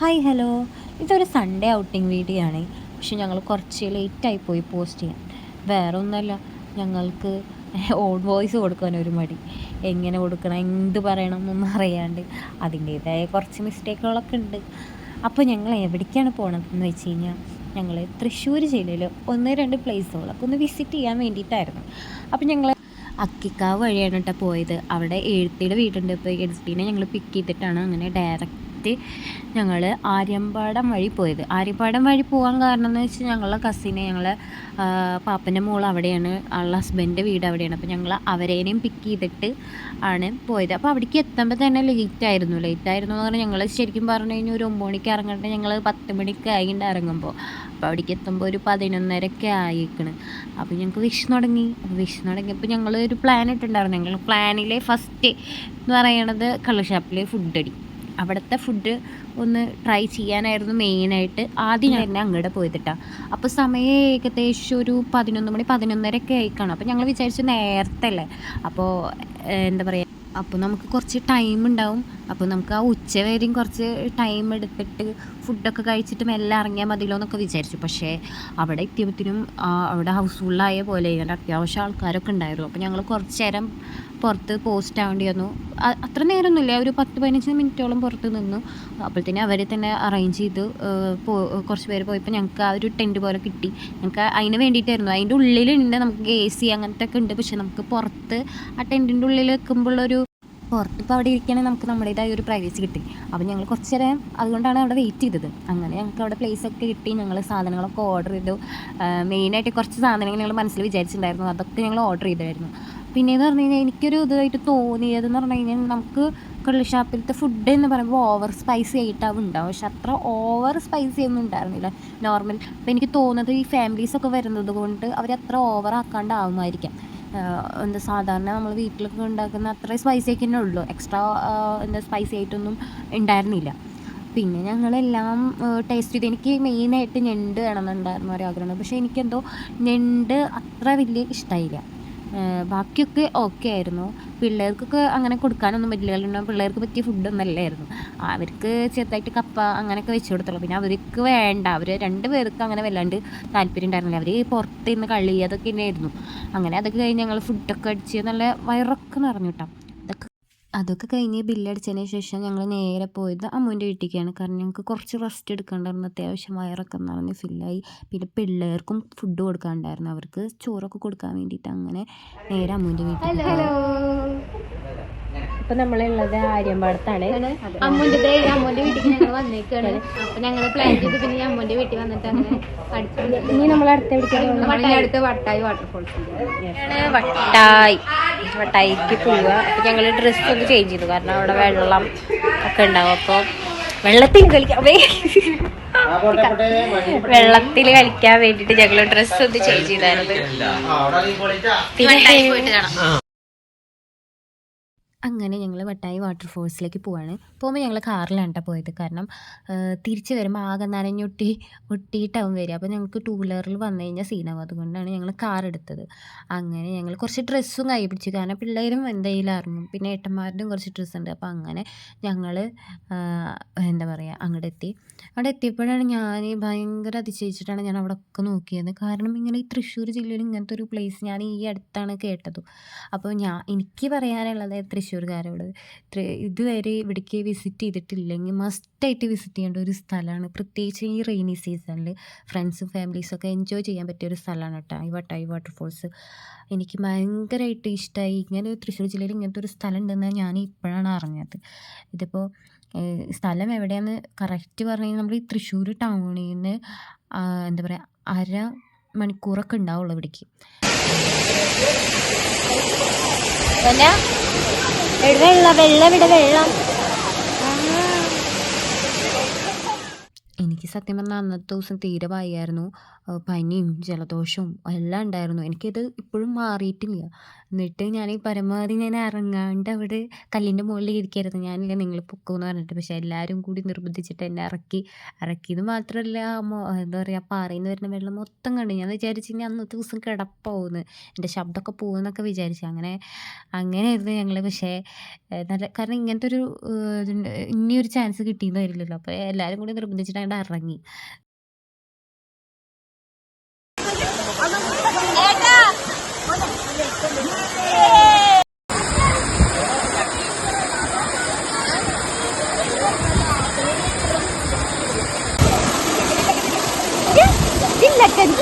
Hi hello ഇതൊരു Sunday outing video ആണ് പക്ഷെ ഞങ്ങൾ കുറച്ച് ലേറ്റായി പോയി പോസ്റ്റ് ചെയ്യാൻ. വേറെ ഒന്നുമല്ല ഞങ്ങൾക്ക് ഓൺ വോയിസ് കൊടുക്കാൻ ഒരു മടി. എങ്ങനെ കൊടുക്കണം എന്ത് പറയണം എന്നൊന്നും അറിയാണ്ട് അതിന്റേതായ കുറച്ച് മിസ്റ്റേക്കുകളൊക്കെ ഉണ്ട്. അപ്പോൾ ഞങ്ങൾ എവിടേക്കാണ് പോണതെന്ന് വെച്ച് കഴിഞ്ഞാൽ ഞങ്ങൾ തൃശ്ശൂർ ജില്ലയിൽ ഒന്ന് രണ്ട് പ്ലേസുകളൊക്കെ ഒന്ന് വിസിറ്റ് ചെയ്യാൻ വേണ്ടിയിട്ടായിരുന്നു. അപ്പോൾ ഞങ്ങൾ അക്കിക്കാവ് വഴിയാണ് കേട്ടോ പോയത്. അവിടെ എഴുത്തിയുടെ വീടുണ്ട്. ഇപ്പോൾ എഴുത്തിനെ ഞങ്ങൾ പിക്ക് ചെയ്തിട്ടാണ് അങ്ങനെ ഡയറക്റ്റ് ഞങ്ങൾ ആര്യമ്പാടം വഴി പോയത്. ആര്യമ്പാടം വഴി പോകാൻ കാരണം എന്ന് വെച്ചാൽ ഞങ്ങളെ കസിനെ ഞങ്ങളെ പാപ്പന്റെ മോൾ അവിടെയാണ് ആളുടെ ഹസ്ബൻഡിന്റെ വീട് അവിടെയാണ്. അപ്പോൾ ഞങ്ങൾ അവരേനെയും പിക്ക് ചെയ്തിട്ട് ആണ് പോയത്. അപ്പോൾ അവിടേക്ക് എത്തുമ്പോൾ തന്നെ ലേറ്റ് ആയിരുന്നു. ലേറ്റ് ആയിരുന്നു എന്ന് പറഞ്ഞാൽ ഞങ്ങൾ ശരിക്കും പറഞ്ഞു കഴിഞ്ഞാൽ ഒരു ഒമ്പത് മണിക്ക് ഇറങ്ങട്ടെ. ഞങ്ങൾ പത്ത് മണിക്ക് ആയിട്ട് ഇറങ്ങുമ്പോൾ അപ്പോൾ അവിടേക്ക് എത്തുമ്പോൾ ഒരു പതിനൊന്നരക്കെ ആയിക്കണ്. അപ്പോൾ ഞങ്ങൾക്ക് വിഷ് തുടങ്ങി. വിഷ് തുടങ്ങിയപ്പോൾ ഞങ്ങൾ ഒരു പ്ലാൻ ഇട്ടുണ്ടായിരുന്നു. ഞങ്ങൾ പ്ലാനിലെ ഫസ്റ്റ് എന്ന് പറയണത് കള്ളുഷാപ്പിലെ ഫുഡ് അടി. അവിടുത്തെ ഫുഡ് ഒന്ന് ട്രൈ ചെയ്യാനായിരുന്നു മെയിനായിട്ട് ആദ്യം ഞാൻ തന്നെ അങ്ങോട്ട് പോയിട്ടാ അപ്പോൾ സമയം ഏകദേശം ഒരു പതിനൊന്ന് മണി പതിനൊന്നരയൊക്കെ ആയിക്കാണ് അപ്പോൾ ഞങ്ങൾ വിചാരിച്ചു നേരത്തെ അല്ലേ? അപ്പോൾ എന്താ പറയുക അപ്പോൾ നമുക്ക് കുറച്ച് ടൈം ഉണ്ടാവും. അപ്പോൾ നമുക്ക് ആ ഉച്ച വരെയും കുറച്ച് ടൈം എടുത്തിട്ട് ഫുഡൊക്കെ കഴിച്ചിട്ട് മെല്ലെ ഇറങ്ങിയാൽ മതിയല്ലോ എന്നൊക്കെ വിചാരിച്ചു. പക്ഷേ അവിടെ എത്തിയപ്പോഴത്തേനും അവിടെ ഹൗസ് ഫുള്ളായ പോലെ അതിന്റെ അത്യാവശ്യം ആൾക്കാരൊക്കെ ഉണ്ടായിരുന്നു. അപ്പോൾ ഞങ്ങൾ കുറച്ച് നേരം പുറത്ത് പോസ്റ്റ് ആവേണ്ടി വന്നു. അത്ര നേരമൊന്നുമില്ല ഒരു പത്ത് പതിനഞ്ച് മിനിറ്റോളം പുറത്ത് നിന്നു. അപ്പോഴത്തേനും അവരെ തന്നെ അറേഞ്ച് ചെയ്ത് കുറച്ച് പേര് പോയപ്പോൾ ഞങ്ങൾക്ക് ആ ഒരു ടെന്റ് പോലെ കിട്ടി. ഞങ്ങൾക്ക് അതിന് വേണ്ടിയിട്ടായിരുന്നു. അതിന്റെ ഉള്ളിലുണ്ട്. നമുക്ക് എ സി അങ്ങനത്തെ ഒക്കെ ഉണ്ട്. പക്ഷെ നമുക്ക് പുറത്ത് ആ ടെന്റിന്റെ ഉള്ളിൽ വെക്കുമ്പോഴൊരു പുറത്ത് ഇപ്പോൾ അവിടെ ഇരിക്കുകയാണെങ്കിൽ നമുക്ക് നമ്മുടേതായ ഒരു പ്രൈവസി കിട്ടി. അപ്പോൾ ഞങ്ങൾ കുറച്ച് നേരം അതുകൊണ്ടാണ് അവിടെ വെയിറ്റ് ചെയ്തത്. അങ്ങനെ ഞങ്ങൾക്ക് അവിടെ പ്ലേസ് ഒക്കെ കിട്ടി. ഞങ്ങൾ സാധനങ്ങളൊക്കെ ഓർഡർ ചെയ്തു. മെയിനായിട്ട് കുറച്ച് സാധനങ്ങൾ ഞങ്ങൾ മനസ്സിൽ വിചാരിച്ചിട്ടുണ്ടായിരുന്നു. അതൊക്കെ ഞങ്ങൾ ഓർഡർ ചെയ്തായിരുന്നു. പിന്നെ എന്ന് പറഞ്ഞു കഴിഞ്ഞാൽ എനിക്കൊരു ഇതായിട്ട് തോന്നിയതെന്ന് പറഞ്ഞു കഴിഞ്ഞാൽ നമുക്ക് കള്ളി ഷാപ്പിലത്തെ ഫുഡ് എന്ന് പറയുമ്പോൾ ഓവർ സ്പൈസി ആയിട്ടാവും ഉണ്ടാവും പക്ഷെ അത്ര ഓവർ സ്പൈസി ഒന്നും ഉണ്ടായിരുന്നില്ല. നോർമൽ അപ്പോൾ എനിക്ക് തോന്നുന്നത് ഈ ഫാമിലീസൊക്കെ വരുന്നത് കൊണ്ട് അവരത്ര ഓവർ ആക്കാണ്ടാവുമായിരിക്കാം. എന്താ സാധാരണ നമ്മൾ വീട്ടിലൊക്കെ ഉണ്ടാക്കുന്ന അത്ര സ്പൈസി ഒക്കെ തന്നെ ഉള്ളൂ. എക്സ്ട്രാ എന്താ സ്പൈസി ആയിട്ടൊന്നും ഉണ്ടായിരുന്നില്ല. പിന്നെ ഞങ്ങളെല്ലാം ടേസ്റ്റ് ചെയ്ത് എനിക്ക് മെയിനായിട്ട് ഞണ്ട് വേണമെന്നുണ്ടായിരുന്നു ഒരാഗ്രഹം പക്ഷേ എനിക്കെന്തോ ഞണ്ട് അത്ര വലിയ ഇഷ്ടമായില്ല ബാക്കിയൊക്കെ ഓക്കെ ആയിരുന്നു. പിള്ളേർക്കൊക്കെ അങ്ങനെ കൊടുക്കാനൊന്നും പറ്റില്ല. കാരണം പിള്ളേർക്ക് പറ്റിയ ഫുഡൊന്നും അല്ലായിരുന്നു. അവർക്ക് ചെറുതായിട്ട് കപ്പ അങ്ങനെയൊക്കെ വെച്ച് കൊടുത്തുള്ളൂ. പിന്നെ അവർക്ക് വേണ്ട. അവർ രണ്ട് പേർക്ക് അങ്ങനെ വല്ലാണ്ട് താല്പര്യം ഉണ്ടായിരുന്നില്ല. അവർ പുറത്ത് നിന്ന് കളി അതൊക്കെ തന്നെയായിരുന്നു. അങ്ങനെ അതൊക്കെ കഴിഞ്ഞ് ഞങ്ങൾ ഫുഡൊക്കെ അടിച്ച് നല്ല വയറൊക്കെ നിറഞ്ഞു കേട്ടോ അതൊക്കെ കഴിഞ്ഞ് ബില്ലടിച്ചതിന് ശേഷം ഞങ്ങൾ നേരെ പോയത് അമ്മുവിന്റെ വീട്ടിലേക്കാണ്. കാരണം ഞങ്ങൾക്ക് കുറച്ച് റെസ്റ്റ് എടുക്കേണ്ടായിരുന്നു അത്യാവശ്യം വയറൊക്കെ നിറഞ്ഞ് ഫില്ലായി പിന്നെ പിള്ളേർക്കും ഫുഡ് കൊടുക്കാണ്ടായിരുന്നു അവർക്ക്. ചോറൊക്കെ കൊടുക്കാൻ വേണ്ടിയിട്ട് അങ്ങനെ നേരെ അമ്മുവിന്റെ വീട്ടിൽ ഇപ്പം നമ്മളുള്ളത് ആര്യമ്പാടത്താണ്. അമ്മൂന്റെ ദേ അമ്മൂന്റെ വീട്ടിൽ ഞങ്ങൾ വന്നേക്കാണ്. അപ്പൊ ഞങ്ങൾ പ്ലാൻ ചെയ്ത് പിന്നെ അമ്മൂന്റെ വീട്ടിൽ വന്നിട്ട് അങ്ങനെ ഇനി നമ്മൾ അടുത്ത അടുത്ത് വട്ടായി വാട്ടർഫോൾസ് വട്ടായി. വട്ടായിക്ക് പോവുക അപ്പൊ ഞങ്ങൾ ഡ്രസ്സ് ഒന്ന് ചേഞ്ച് ചെയ്തു. കാരണം അവിടെ വെള്ളം ഒക്കെ ഉണ്ടാവും. അപ്പോൾ വെള്ളത്തിൽ കളിക്കാൻ വെള്ളത്തിൽ കളിക്കാൻ വേണ്ടിട്ട് ഞങ്ങൾ ഡ്രസ്സ് ഒന്ന് ചേഞ്ച് ചെയ്തായിരുന്നു. പിന്നെ അങ്ങനെ ഞങ്ങൾ വട്ടായി വാട്ടർഫോൾസിലേക്ക് പോവാണ്. പോകുമ്പോൾ ഞങ്ങൾ കാറിലാണ് കേട്ടോ പോയത്. കാരണം തിരിച്ച് വരുമ്പോൾ ആകെ നനഞ്ഞൊട്ടി ഒട്ടിയിട്ടാവും വരിക. അപ്പോൾ ഞങ്ങൾക്ക് ടൂ വീലറിൽ വന്നു കഴിഞ്ഞാൽ സീനാവും അതുകൊണ്ടാണ് ഞങ്ങൾ കാർ എടുത്തത്. അങ്ങനെ ഞങ്ങൾ കുറച്ച് ഡ്രസ്സും കൈ പിടിച്ചു. കാരണം പിള്ളേരും എന്തെങ്കിലും ഇറങ്ങും പിന്നെ ഏട്ടന്മാരുടെയും കുറച്ച് ഡ്രസ്സ് ഉണ്ട്. അപ്പോൾ അങ്ങനെ ഞങ്ങൾ എന്താ പറയുക അങ്ങോട്ട് എത്തി. അവിടെ എത്തിയപ്പോഴാണ് ഞാൻ ഭയങ്കര അതിശയിച്ചിട്ടാണ് ഞാൻ അവിടെ ഒക്കെ നോക്കിയത്. കാരണം ഇങ്ങനെ ഈ തൃശ്ശൂർ ജില്ലയിൽ ഇങ്ങനത്തെ ഒരു പ്ലേസ് ഞാൻ ഈ അടുത്താണ് കേട്ടത്. അപ്പോൾ ഞാൻ എനിക്ക് പറയാനുള്ളത് തൃശ്ശൂർക്കാരോട് ഇതുവരെ ഇവിടേക്ക് വിസിറ്റ് ചെയ്തിട്ടില്ലെങ്കിൽ മസ്റ്റായിട്ട് വിസിറ്റ് ചെയ്യേണ്ട ഒരു സ്ഥലമാണ്. പ്രത്യേകിച്ച് ഈ റെയിനി സീസണിൽ ഫ്രണ്ട്സും ഒക്കെ എൻജോയ് ചെയ്യാൻ പറ്റിയ ഒരു സ്ഥലമാണ് കേട്ടോ ഈ വട്ടായി വാട്ടർഫോൾസ് എനിക്ക് ഭയങ്കരമായിട്ട് ഇഷ്ടമായി ഇങ്ങനെ തൃശ്ശൂർ ജില്ലയിൽ ഇങ്ങനത്തെ ഒരു സ്ഥലം ഉണ്ടെന്ന് ഞാൻ ഇപ്പോഴാണ് അറിഞ്ഞത്. ഇതിപ്പോൾ സ്ഥലം എവിടെയാണെന്ന് കറക്റ്റ് പറഞ്ഞു കഴിഞ്ഞാൽ നമ്മൾ ഈ തൃശ്ശൂർ ടൗണിൽ നിന്ന് എന്താ പറയുക അര മണിക്കൂറൊക്കെ ഉണ്ടാവുള്ളൂ ഇവിടേക്ക്. വെള്ളം? വെള്ളം ഇവിടെ വെള്ളം. എനിക്ക് സത്യം പറഞ്ഞാൽ അന്നത്തെ ദിവസം തീരെ വയ്യായിരുന്നു. പനിയും ജലദോഷവും എല്ലാം ഉണ്ടായിരുന്നു. എനിക്കിത് ഇപ്പോഴും മാറിയിട്ടില്ല. എന്നിട്ട് ഞാൻ പരമാവധി ഞാൻ ഇറങ്ങാണ്ട് അവിടെ കല്ലിന്റെ മുകളിൽ ഇരിക്കരുത് ഞാനില്ല നിങ്ങൾ പൊക്കുമെന്ന് പറഞ്ഞിട്ട്. പക്ഷേ എല്ലാവരും കൂടി നിർബന്ധിച്ചിട്ട് എന്നെ ഇറക്കി. ഇറക്കിയത് മാത്രമല്ല എന്താ പറയുക പാറയിൽ നിന്ന് വരുന്ന വെള്ളം മൊത്തം കണ്ടു. ഞാൻ വിചാരിച്ചു ഇനി അന്നത്തെ ദിവസം കിടപ്പാവുമെന്ന് എന്റെ ശബ്ദമൊക്കെ പോകുമെന്നൊക്കെ വിചാരിച്ചു. അങ്ങനെ അങ്ങനെയായിരുന്നു ഞങ്ങൾ പക്ഷേ നല്ല കാരണം ഇങ്ങനത്തെ ഒരു ഇനിയൊരു ചാൻസ് കിട്ടിയെന്ന് വരില്ലല്ലോ. അപ്പോൾ എല്ലാവരും കൂടി നിർബന്ധിച്ചിട്ട് അങ്ങോട്ട് ഇറങ്ങി.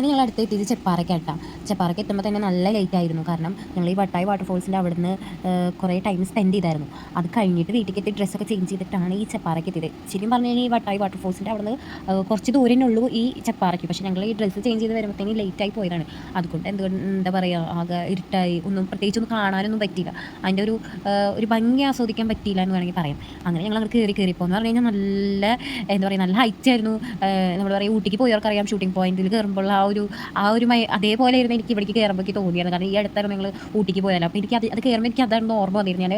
അങ്ങനെ ഞങ്ങൾ അടുത്ത് എത്തിയത് ചെപ്പാറയ്ക്ക് ചെപ്പാറയ്ക്ക് എത്തുമ്പോൾ തന്നെ നല്ല ലേറ്റ് ആയിരുന്നു. കാരണം ഞങ്ങൾ ഈ വട്ടായി വാട്ടർഫോൾസിന്റെ അവിടുന്ന് കുറേ ടൈം സ്പെൻഡ് ചെയ്തായിരുന്നു. അത് കഴിഞ്ഞിട്ട് വീട്ടിലേക്ക് എത്തി ഡ്രസ്സൊക്കെ ചേഞ്ച് ചെയ്തിട്ടാണ് ഈ ചെപ്പാറയ്ക്ക് എത്തിയത്. ശരിക്കും പറഞ്ഞു കഴിഞ്ഞാൽ ഈ വട്ടായി വാട്ടർഫോൾസിന്റെ അവിടുന്ന് കുറച്ച് ദൂരമേ ഉള്ളൂ ഈ ചെപ്പാറയ്ക്ക്. പക്ഷേ ഞങ്ങൾ ഈ ഡ്രസ്സ് ചേഞ്ച് ചെയ്ത് വരുമ്പോഴത്തേക്കും ലേറ്റ് ആയി പോയതാണ്. അതുകൊണ്ട് എന്തുകൊണ്ട് എന്താ പറയുക ആകെ ഇരുട്ടായി. ഒന്നും പ്രത്യേകിച്ച് ഒന്നും കാണാനൊന്നും പറ്റിയില്ല. അതിന്റെ ഒരു ഒരു ഭംഗി ആസ്വദിക്കാൻ പറ്റിയില്ല എന്ന് വേണമെങ്കിൽ പറയാം. അങ്ങനെ ഞങ്ങൾ അങ്ങോട്ട് കയറി കയറി പോകുന്നു പറഞ്ഞു കഴിഞ്ഞാൽ നല്ല എന്താ പറയുക നല്ല ഹൈറ്റ് ആയിരുന്നു. നമ്മൾ പറയുക ഊട്ടിക്ക് പോയവർക്കറിയാം ഷൂട്ടിംഗ് പോയിന്റിൽ കയറുമ്പോൾ ആ ഒരു ആ ഒരു അതേപോലെ ആയിരുന്നു എനിക്ക് ഇവിടേക്ക് കയറുമ്പോൾ എനിക്ക് തോന്നിയായിരുന്നു. കാരണം ഈ അടുത്തായിരുന്നു നിങ്ങൾ ഊട്ടിക്ക് പോയാലും അപ്പോൾ എനിക്ക് അത് അത് കയറുമ്പോൾ എനിക്ക് അതായിരുന്നു ഓർമ്മ വന്നിരുന്നു ഞാൻ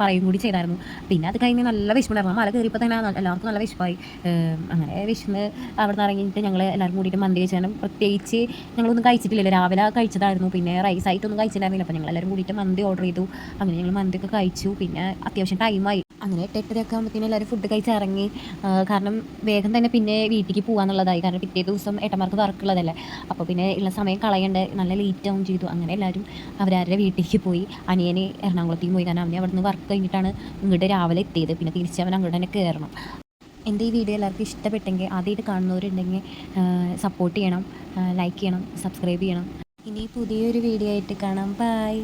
പറയും കൂടി ചെയ്തായിരുന്നു. പിന്നെ അത് കഴിഞ്ഞ് നല്ല വിഷമമായിരുന്നു ആ മല കയറിയപ്പോൾ തന്നെ എല്ലാവർക്കും നല്ല വിഷമമായി. അങ്ങനെ വിഷമം അവിടെ നിന്ന് ഇറങ്ങിയിട്ട് ഞങ്ങൾ എല്ലാവരും കൂടിയിട്ട് മന്തി കഴിച്ചാലും പ്രത്യേകിച്ച് ഞങ്ങളൊന്നും കഴിച്ചിട്ടില്ല രാവിലെ കഴിച്ചതായിരുന്നു. പിന്നെ റൈസ് ആയിട്ടൊന്നും കഴിച്ചിട്ടുണ്ടായിരുന്നില്ല അപ്പോൾ ഞങ്ങൾ എല്ലാവരും കൂടിയിട്ട് മന്തി ഓർഡർ ചെയ്തു. അങ്ങനെ ഞങ്ങൾ മന്തിയൊക്കെ കഴിച്ചു. പിന്നെ അത്യാവശ്യം ടൈമായി അങ്ങനെ എട്ട് എട്ടരയൊക്കെ ആകുമ്പോഴത്തേനും എല്ലാവരും ഫുഡ് കഴിച്ച് ഇറങ്ങി. കാരണം വേഗം തന്നെ പിന്നെ വീട്ടിലേക്ക് പോകാന്നുള്ളതായി കാരണം പിറ്റേ ദിവസം ഏട്ടന്മാർക്ക് വർക്കുള്ളതല്ലേ അപ്പോൾ പിന്നെ ഉള്ള സമയം കളയണ്ട. നല്ല ലേറ്റ് ആവും ചെയ്തു. അങ്ങനെ എല്ലാവരും അവരാരുടെ വീട്ടിലേക്ക് പോയി. അനിയനെ എറണാകുളത്തേക്ക് പോയി. കാരണം അവനെ അവിടുന്ന് വർക്ക് കഴിഞ്ഞിട്ടാണ് ഇങ്ങോട്ട് രാവിലെ എത്തിയത്. പിന്നെ തിരിച്ച് അവൻ അങ്ങോട്ട് തന്നെ കയറണം എന്റെ ഈ വീഡിയോ എല്ലാവർക്കും ഇഷ്ടപ്പെട്ടെങ്കിൽ ആദ്യമായിട്ട് കാണുന്നവരുണ്ടെങ്കിൽ സപ്പോർട്ട് ചെയ്യണം. ലൈക്ക് ചെയ്യണം. സബ്സ്ക്രൈബ് ചെയ്യണം. ഇനി പുതിയൊരു വീഡിയോ ആയിട്ട് കാണാം. ബൈ